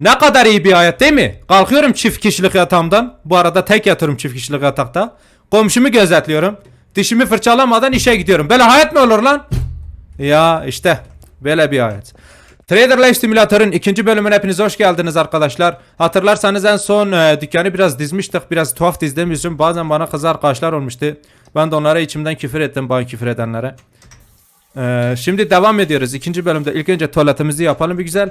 Ne kadar iyi bir hayat değil mi? Kalkıyorum çift kişilik yatağımdan. Bu arada tek yatıyorum çift kişilik yatakta. Komşumu gözetliyorum. Dişimi fırçalamadan işe gidiyorum. Böyle hayat mı olur lan? Ya işte böyle bir hayat. Trader Life Simulator'ın ikinci bölümüne hepiniz hoş geldiniz arkadaşlar. Hatırlarsanız en son e, dükkanı biraz dizmiştik. Biraz tuhaf dizdiğim bazen bana kız arkadaşlar olmuştu. Ben de onlara içimden küfür ettim bana küfür edenlere. E, şimdi devam ediyoruz. İkinci bölümde ilk önce tuvaletimizi yapalım bir güzel.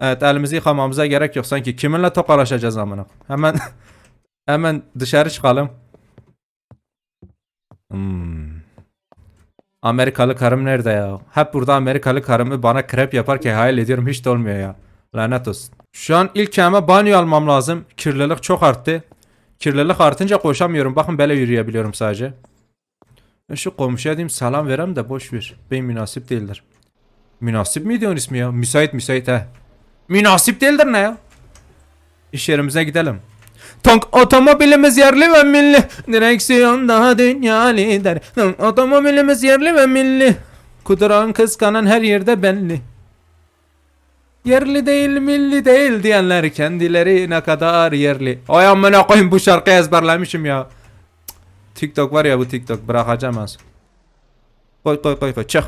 Evet elimizi yıkamamıza gerek yok sanki. Kiminle tokalaşacağız amına. Hemen hemen dışarı çıkalım. Hmm. Amerikalı karım nerede ya? Hep burada Amerikalı karımı bana krep yaparken hayal ediyorum hiç de olmuyor ya. Lanet olsun. Şu an ilk keme banyo almam lazım. Kirlilik çok arttı. Kirlilik artınca koşamıyorum. Bakın böyle yürüyebiliyorum sadece. Şu komşuya diyeyim selam verem de boş ver. Benim münasip değildir. Münasip mi diyorsun ismi ya? Müsait müsait he. Münasip değildir ne ya? İş yerimize gidelim. Tank otomobilimiz yerli ve milli. Direksiyon daha dünya lider. Tank otomobilimiz yerli ve milli. Kuduran kıskanan her yerde belli. Yerli değil milli değil diyenler kendileri ne kadar yerli. Ay amına koyayım bu şarkıyı ezberlemişim ya. TikTok var ya bu TikTok bırakacağım az. Koy koy koy koy çık.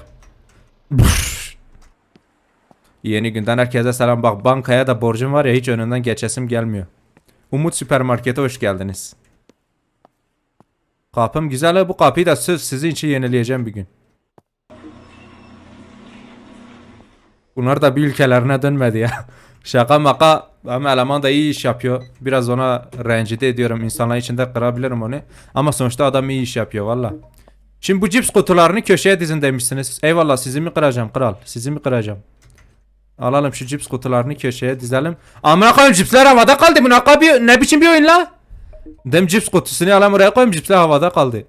Yeni günden herkese selam. Bak bankaya da borcum var ya hiç önünden geçesim gelmiyor. Umut Süpermarket'e hoş geldiniz. Kapım güzel bu kapıyı da sırf sizin için yenileyeceğim bir gün. Bunlar da bir ülkelerine dönmedi ya. Şaka maka ama eleman da iyi iş yapıyor. Biraz ona rencide ediyorum. İnsanlar içinde kırabilirim onu. Ama sonuçta adam iyi iş yapıyor valla. Şimdi bu cips kutularını köşeye dizin demişsiniz. Eyvallah sizi mi kıracağım kral? Sizi mi kıracağım? Alalım şu cips kutularını köşeye dizelim. Amına koyayım cipsler havada kaldı. Bu ne, ne biçim bir oyun la? Dem cips kutusunu alalım oraya koyayım cipsler havada kaldı.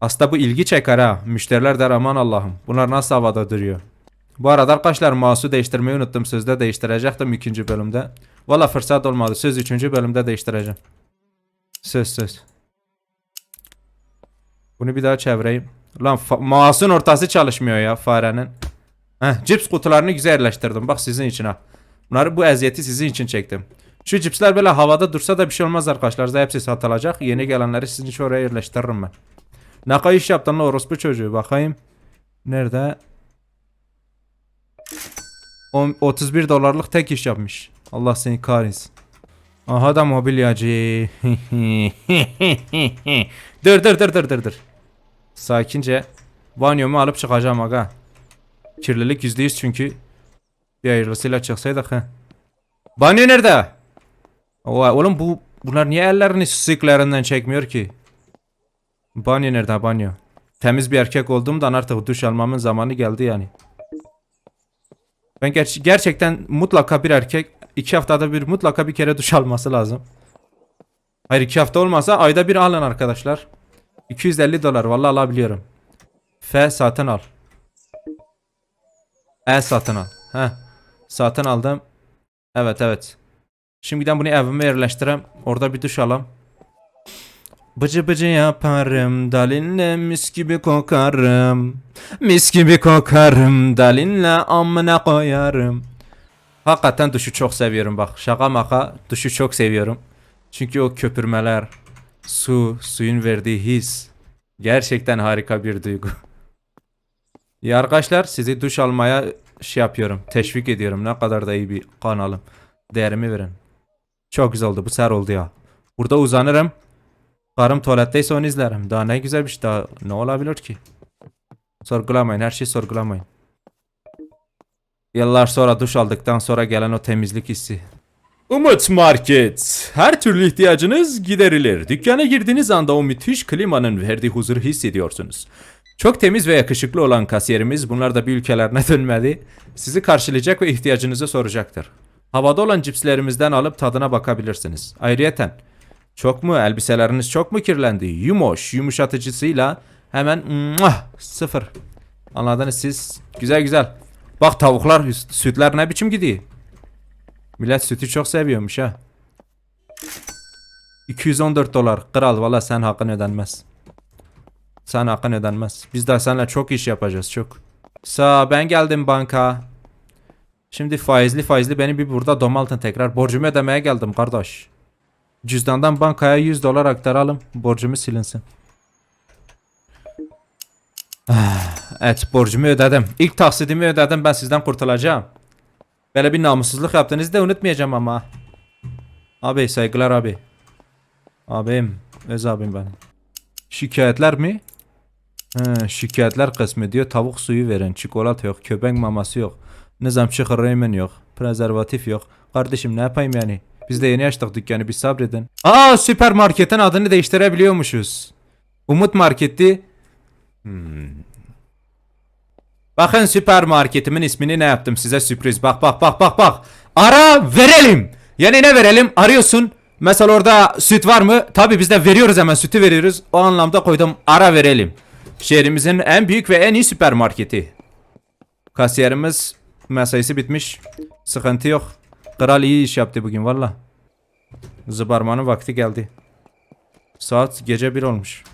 Aslında bu ilgi çeker ha. Müşteriler der aman Allah'ım. Bunlar nasıl havada duruyor? Bu arada arkadaşlar mouse'u değiştirmeyi unuttum. Sözde değiştirecektim ikinci bölümde. Valla fırsat olmadı. Söz üçüncü bölümde değiştireceğim. Söz söz. Bunu bir daha çevireyim. Lan mouse'un ortası çalışmıyor ya farenin. Heh, cips kutularını güzel yerleştirdim. Bak sizin için ha. Bunları bu eziyeti sizin için çektim. Şu cipsler böyle havada dursa da bir şey olmaz arkadaşlar. Zaten hepsi satılacak. Yeni gelenleri sizin için oraya yerleştiririm ben. Ne kadar iş yaptın lan orospu çocuğu. Bakayım. Nerede? On- 31 dolarlık tek iş yapmış. Allah seni kahretsin. Aha da mobilyacı. dur dur dur dur dur dur. Sakince banyomu alıp çıkacağım aga. Kirlilik yüzdeyiz çünkü. Bir hayırlısıyla çıksaydık he. Banyo nerede? Oha, oğlum bu bunlar niye ellerini sıklerinden çekmiyor ki? Banyo nerede banyo? Temiz bir erkek olduğumdan artık duş almamın zamanı geldi yani. Ben ger- gerçekten mutlaka bir erkek iki haftada bir mutlaka bir kere duş alması lazım. Hayır iki hafta olmasa ayda bir alın arkadaşlar. 250 dolar vallahi alabiliyorum. F satın al. E satın al. Heh. Satın aldım. Evet evet. Şimdiden bunu evime yerleştireyim. Orada bir duş alayım. Bıcı bıcı yaparım dalinle mis gibi kokarım. Mis gibi kokarım dalinle amına koyarım. Hakikaten duşu çok seviyorum bak. Şaka maka duşu çok seviyorum. Çünkü o köpürmeler, su, suyun verdiği his gerçekten harika bir duygu. Ya arkadaşlar sizi duş almaya şey yapıyorum. Teşvik ediyorum. Ne kadar da iyi bir kanalım. Değerimi verin. Çok güzel oldu. Bu sefer oldu ya. Burada uzanırım. Karım tuvaletteyse onu izlerim. Daha ne güzel bir şey. Daha ne olabilir ki? Sorgulamayın. Her şeyi sorgulamayın. Yıllar sonra duş aldıktan sonra gelen o temizlik hissi. Umut Market. Her türlü ihtiyacınız giderilir. Dükkana girdiğiniz anda o müthiş klimanın verdiği huzuru hissediyorsunuz. Çok temiz ve yakışıklı olan kasiyerimiz bunlar da bir ülkelerine dönmedi. Sizi karşılayacak ve ihtiyacınızı soracaktır. Havada olan cipslerimizden alıp tadına bakabilirsiniz. Ayrıyeten çok mu elbiseleriniz çok mu kirlendi? Yumoş yumuşatıcısıyla hemen muah, sıfır. Anladınız siz. Güzel güzel. Bak tavuklar süt- sütler ne biçim gidiyor. Millet sütü çok seviyormuş ha. 214 dolar. Kral valla sen hakkın ödenmez. Sen hakkın ödenmez. Biz de seninle çok iş yapacağız çok. Sağ ben geldim banka. Şimdi faizli faizli beni bir burada domaltın tekrar. Borcumu ödemeye geldim kardeş. Cüzdandan bankaya 100 dolar aktaralım. Borcumu silinsin. Evet borcumu ödedim. İlk taksidimi ödedim ben sizden kurtulacağım. Böyle bir namussuzluk yaptığınızı da unutmayacağım ama. Abi saygılar abi. Abim. Öz abim benim. Şikayetler mi? Şikayetler kısmı diyor tavuk suyu verin, çikolata yok, köpek maması yok, nizam şıkır reymen yok, prezervatif yok. Kardeşim ne yapayım yani? Biz de yeni açtık dükkanı bir sabredin. Aa süpermarketin adını değiştirebiliyormuşuz. Umut Market'ti. Hmm. Bakın süpermarketimin ismini ne yaptım size sürpriz. Bak bak bak bak bak. Ara verelim. Yani ne verelim? Arıyorsun. Mesela orada süt var mı? Tabi biz de veriyoruz hemen sütü veriyoruz. O anlamda koydum ara verelim. Şehrimizin en büyük ve en iyi süpermarketi. Kasiyerimiz mesaisi bitmiş. Sıkıntı yok. Kral iyi iş yaptı bugün valla. Zıbarmanın vakti geldi. Saat gece bir olmuş.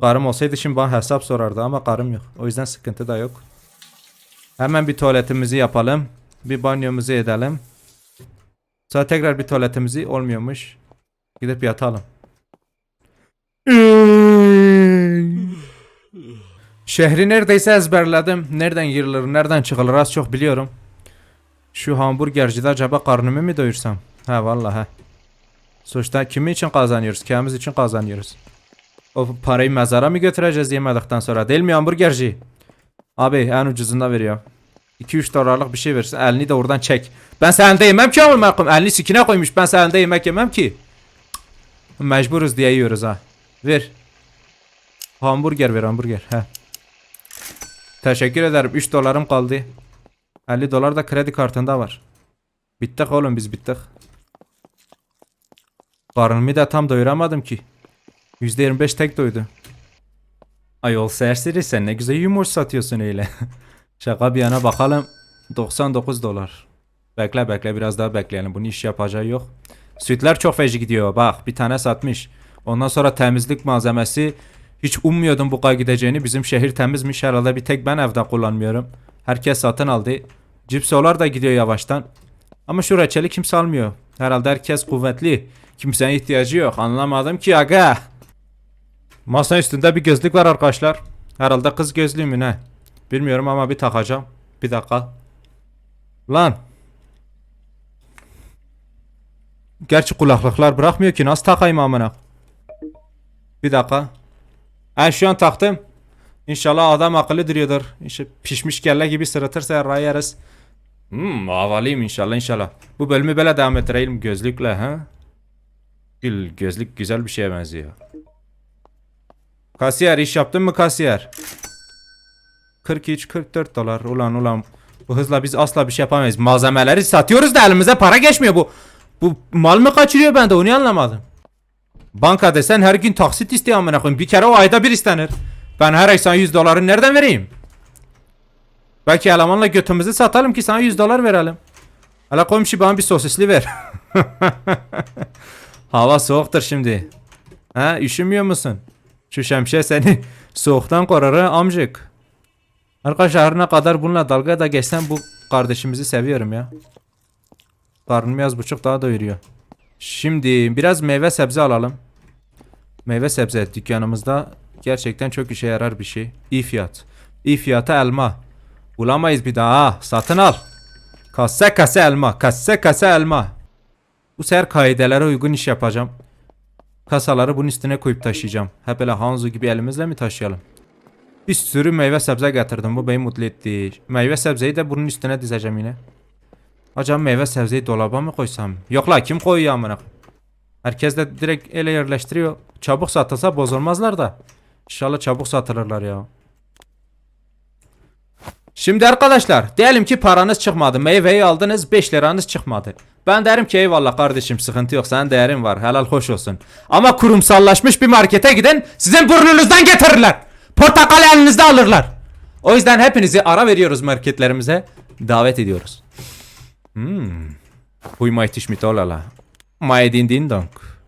Karım olsaydı şimdi bana hesap sorardı ama karım yok. O yüzden sıkıntı da yok. Hemen bir tuvaletimizi yapalım. Bir banyomuzu edelim. Sonra tekrar bir tuvaletimizi olmuyormuş. Gidip yatalım. Şehri neredeyse ezberledim. Nereden girilir, nereden çıkılır az çok biliyorum. Şu hamburgercide acaba karnımı mı doyursam? Ha vallahi. Sonuçta kimi için kazanıyoruz? Kendimiz için kazanıyoruz. O parayı mezara mı götüreceğiz yemedikten sonra? Değil mi hamburgerci? Abi en ucuzunda veriyor. 2-3 dolarlık bir şey versin. Elini de oradan çek. Ben sende yemem ki ama koyayım. Elini sikine koymuş. Ben sende yemek yemem ki. Mecburuz diye yiyoruz ha. Ver. Hamburger ver hamburger. He. Teşekkür ederim. 3 dolarım kaldı. 50 dolar da kredi kartında var. Bittik oğlum biz bittik. Karnımı da tam doyuramadım ki. %25 tek doydu. Ayol serseri sen ne güzel yumurta satıyorsun öyle. Şaka bir yana bakalım. 99 dolar. Bekle bekle biraz daha bekleyelim. Bunun iş yapacağı yok. Sütler çok feci gidiyor. Bak bir tane satmış. Ondan sonra temizlik malzemesi. Hiç ummuyordum bu kadar gideceğini. Bizim şehir temizmiş. Herhalde bir tek ben evde kullanmıyorum. Herkes satın aldı. Cipsolar da gidiyor yavaştan. Ama şu reçeli kimse almıyor. Herhalde herkes kuvvetli. Kimsenin ihtiyacı yok. Anlamadım ki aga. Masa üstünde bir gözlük var arkadaşlar. Herhalde kız gözlüğü mü ne? Bilmiyorum ama bir takacağım. Bir dakika. Lan. Gerçi kulaklıklar bırakmıyor ki nasıl takayım amına. Bir dakika. Ha şu an taktım. İnşallah adam akıllı duruyordur. İşte pişmiş kelle gibi sırıtırsa yarrağı yeriz. Hmm havalıyım inşallah inşallah. Bu bölümü böyle devam ettirelim gözlükle ha. Gül gözlük güzel bir şeye benziyor. Kasiyer iş yaptın mı kasiyer? 43 44 dolar ulan ulan bu hızla biz asla bir şey yapamayız. Malzemeleri satıyoruz da elimize para geçmiyor bu. Bu mal mı kaçırıyor ben de onu anlamadım. Banka desen her gün taksit istiyor amına koyayım. Bir kere o ayda bir istenir. Ben her ay sana 100 doları nereden vereyim? Belki elemanla götümüzü satalım ki sana 100 dolar verelim. Hala koyayım şu bana bir sosisli ver. Hava soğuktur şimdi. Ha üşümüyor musun? Şu şemsiye seni soğuktan korur ha amcık. Arkadaşlar her ne kadar bununla dalga da geçsem bu kardeşimizi seviyorum ya. Karnım biraz buçuk daha doyuruyor. Şimdi biraz meyve sebze alalım. Meyve sebze dükkanımızda gerçekten çok işe yarar bir şey. İyi fiyat. İyi fiyata elma. Bulamayız bir daha ha. Satın al. Kase kase elma. Kase kase elma. Bu sefer kaidelere uygun iş yapacağım. Kasaları bunun üstüne koyup taşıyacağım. Hep böyle Hanzo gibi elimizle mi taşıyalım? Bir sürü meyve sebze getirdim. Bu beni mutlu etti. Meyve sebzeyi de bunun üstüne dizeceğim yine. Acaba meyve sebzeyi dolaba mı koysam? Yok la kim koyuyor amına? Herkes de direkt ele yerleştiriyor. Çabuk satılsa bozulmazlar da. İnşallah çabuk satılırlar ya. Şimdi arkadaşlar diyelim ki paranız çıkmadı. Meyveyi aldınız 5 liranız çıkmadı. Ben derim ki eyvallah kardeşim sıkıntı yok senin değerin var helal hoş olsun. Ama kurumsallaşmış bir markete gidin sizin burnunuzdan getirirler. Portakal elinizde alırlar. O yüzden hepinizi ara veriyoruz marketlerimize. Davet ediyoruz. Hmm. Hui maytiş mitolala. Maydin din donk.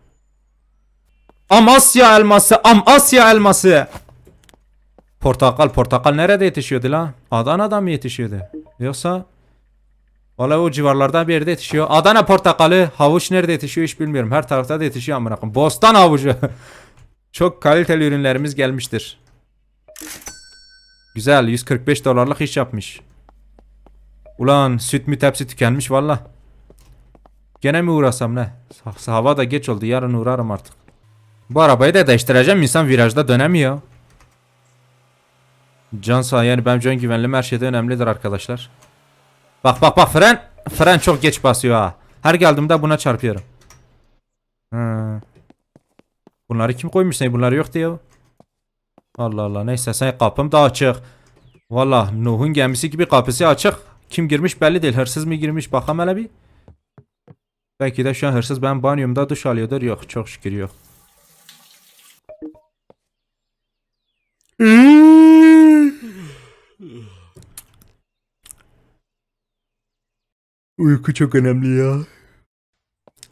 Amasya elması, Amasya elması. Portakal portakal nerede yetişiyordu lan? Adana'da mı yetişiyordu? Yoksa Vallahi o civarlarda bir yerde yetişiyor. Adana portakalı, havuç nerede yetişiyor hiç bilmiyorum. Her tarafta da yetişiyor amına koyayım. Bostan havucu. Çok kaliteli ürünlerimiz gelmiştir. Güzel 145 dolarlık iş yapmış. Ulan süt mü tepsi tükenmiş valla. Gene mi uğrasam ne? Ha- Hava da geç oldu yarın uğrarım artık. Bu arabayı da değiştireceğim insan virajda dönemiyor. Can sağ yani benim can güvenliğim her şeyde önemlidir arkadaşlar. Bak bak bak fren. Fren çok geç basıyor ha. Her geldiğimde buna çarpıyorum. Ha. Bunları kim koymuş sen? Bunlar yok diyor. Allah Allah neyse sen kapım da açık. Valla Nuh'un gemisi gibi kapısı açık. Kim girmiş belli değil. Hırsız mı girmiş bakalım hele bir. Belki de şu an hırsız ben banyomda duş alıyordur. Yok çok şükür yok. Uyku çok önemli ya.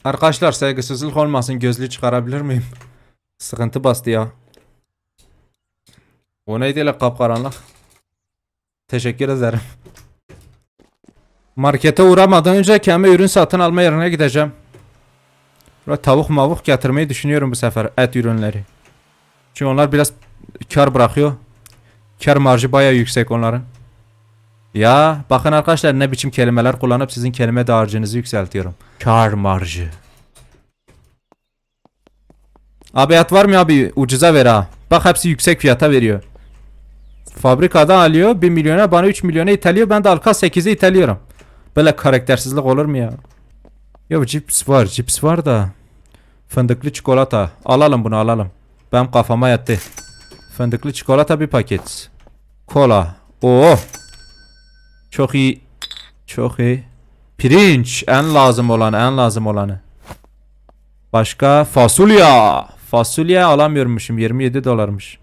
Arkadaşlar saygısızlık olmasın gözlüğü çıkarabilir miyim? Sıkıntı bastı ya. O neydi öyle kapkaranlık? Teşekkür ederim. Markete uğramadan önce kendime ürün satın alma yerine gideceğim. Böyle tavuk mavuk getirmeyi düşünüyorum bu sefer et ürünleri. Çünkü onlar biraz kar bırakıyor. Kar marjı baya yüksek onların. Ya bakın arkadaşlar ne biçim kelimeler kullanıp sizin kelime dağarcığınızı yükseltiyorum. Kar marjı. Abi et var mı abi ucuza ver ha. Bak hepsi yüksek fiyata veriyor. Fabrikadan alıyor 1 milyona bana 3 milyona itheliyor ben de arka 8'e itheliyorum. Böyle karaktersizlik olur mu ya? Ya cips var cips var da. Fındıklı çikolata. Alalım bunu alalım. Benim kafama yattı. Fındıklı çikolata bir paket. Kola. Oo. Çok iyi. Çok iyi. Pirinç. En lazım olanı. En lazım olanı. Başka fasulye. Fasulye alamıyormuşum. 27 dolarmış.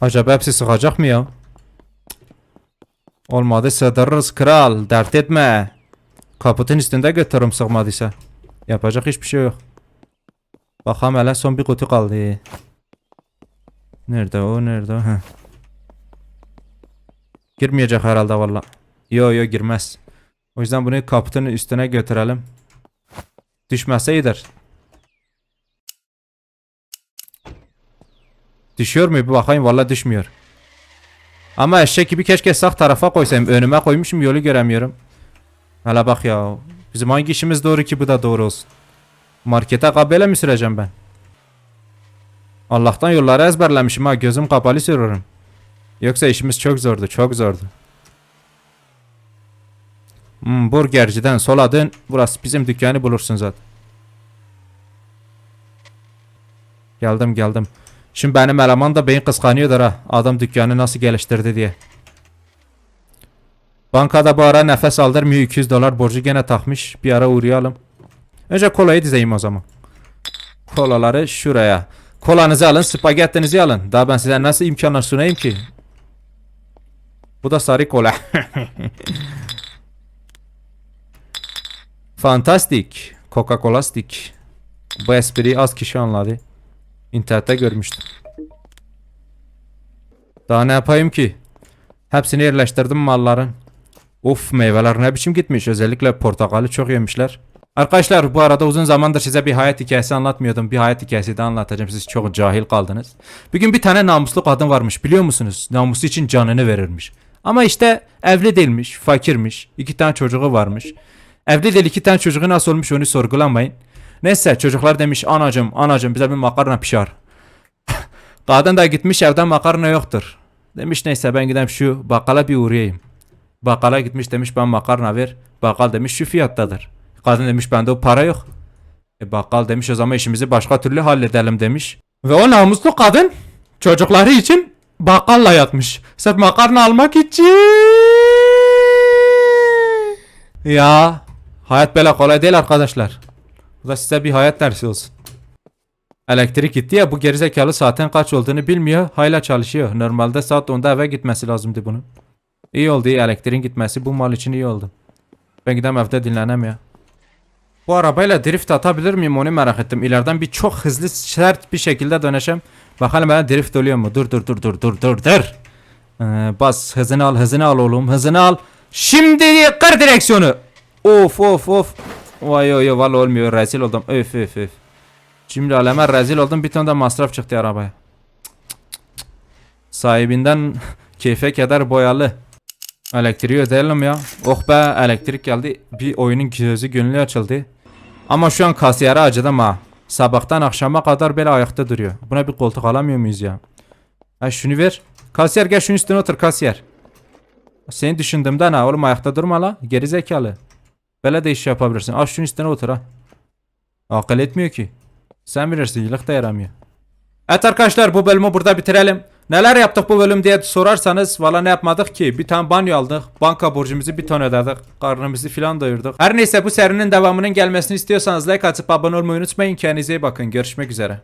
Acaba hepsi sıkacak mı ya? Olmadı sığdırırız kral. Dert etme. Kaputun üstünde götürürüm sıkmadıysa. Yapacak hiçbir şey yok. Bakalım hele son bir kutu kaldı. Nerede o nerede o? Heh. Girmeyecek herhalde valla. Yo yo girmez. O yüzden bunu kaputun üstüne götürelim. Düşmezse iyidir. Düşüyor mu? Bir bakayım valla düşmüyor. Ama eşek gibi keşke sağ tarafa koysayım. Önüme koymuşum yolu göremiyorum. Hala bak ya. Bizim hangi işimiz doğru ki bu da doğru olsun. Markete kabele mi süreceğim ben? Allah'tan yolları ezberlemişim ha. Gözüm kapalı sürüyorum. Yoksa işimiz çok zordu. Çok zordu. Hmm, burgerciden sola dön. Burası bizim dükkanı bulursun zaten. Geldim geldim. Şimdi benim eleman da beyin kıskanıyordur ha. Adam dükkanı nasıl geliştirdi diye. Bankada bu ara nefes aldırmıyor 200 dolar borcu gene takmış. Bir ara uğrayalım. Önce kolayı dizeyim o zaman. Kolaları şuraya. Kolanızı alın, spagettinizi alın. Daha ben size nasıl imkanlar sunayım ki? Bu da sarı kola. Fantastik. Coca-Cola stick. Bu espriyi az kişi anladı. İnternette görmüştüm. Daha ne yapayım ki? Hepsini yerleştirdim malların. Of meyveler ne biçim gitmiş. Özellikle portakalı çok yemişler. Arkadaşlar bu arada uzun zamandır size bir hayat hikayesi anlatmıyordum. Bir hayat hikayesi de anlatacağım. Siz çok cahil kaldınız. Bir gün bir tane namuslu kadın varmış biliyor musunuz? Namusu için canını verirmiş. Ama işte evli değilmiş, fakirmiş. iki tane çocuğu varmış. Evli değil iki tane çocuğu nasıl olmuş onu sorgulamayın. Neyse çocuklar demiş anacım anacım bize bir makarna pişar. Kadın da gitmiş evde makarna yoktur. Demiş neyse ben gideyim şu bakkala bir uğrayayım. Bakkala gitmiş demiş ben makarna ver. Bakkal demiş şu fiyattadır. Kadın demiş bende o para yok. E bakkal demiş o zaman işimizi başka türlü halledelim demiş. Ve o namuslu kadın çocukları için bakkalla yatmış. Sırf makarna almak için. Ya hayat böyle kolay değil arkadaşlar. Bu da size bir hayat dersi olsun. Elektrik gitti ya bu gerizekalı saatin kaç olduğunu bilmiyor. Hala çalışıyor. Normalde saat 10'da eve gitmesi lazımdı bunun. İyi oldu iyi elektriğin gitmesi bu mal için iyi oldu. Ben gidem evde dinlenem ya. Bu arabayla drift atabilir miyim onu merak ettim. İleriden bir çok hızlı sert bir şekilde döneceğim. Bakalım bana drift oluyor mu? Dur dur dur dur dur dur dur. Ee, bas hızını al hızını al oğlum hızını al. Şimdi kır direksiyonu. Of of of. Vay vay vay olmuyor rezil oldum. Öf öf öf. Şimdi aleme rezil oldum bir ton da masraf çıktı arabaya. Sahibinden keyfe kadar boyalı. Elektriği ödeyelim ya. Oh be elektrik geldi. Bir oyunun gözü gönlü açıldı. Ama şu an kasiyere acıdım ha. Sabahtan akşama kadar böyle ayakta duruyor. Buna bir koltuk alamıyor muyuz ya? Ha şunu ver. Kasiyer gel şunun üstüne otur kasiyer. Seni düşündüğümden ha oğlum ayakta durma la. Geri zekalı. Böyle de iş yapabilirsin. Al şunun üstüne otur ha. Akıl etmiyor ki. Sen bilirsin yıllık da yaramıyor. Evet arkadaşlar bu bölümü burada bitirelim. Neler yaptık bu bölüm diye sorarsanız valla ne yapmadık ki? Bir tane banyo aldık. Banka borcumuzu bir ton ödedik. Karnımızı filan doyurduk. Her neyse bu serinin devamının gelmesini istiyorsanız like atıp abone olmayı unutmayın. Kendinize iyi bakın. Görüşmek üzere.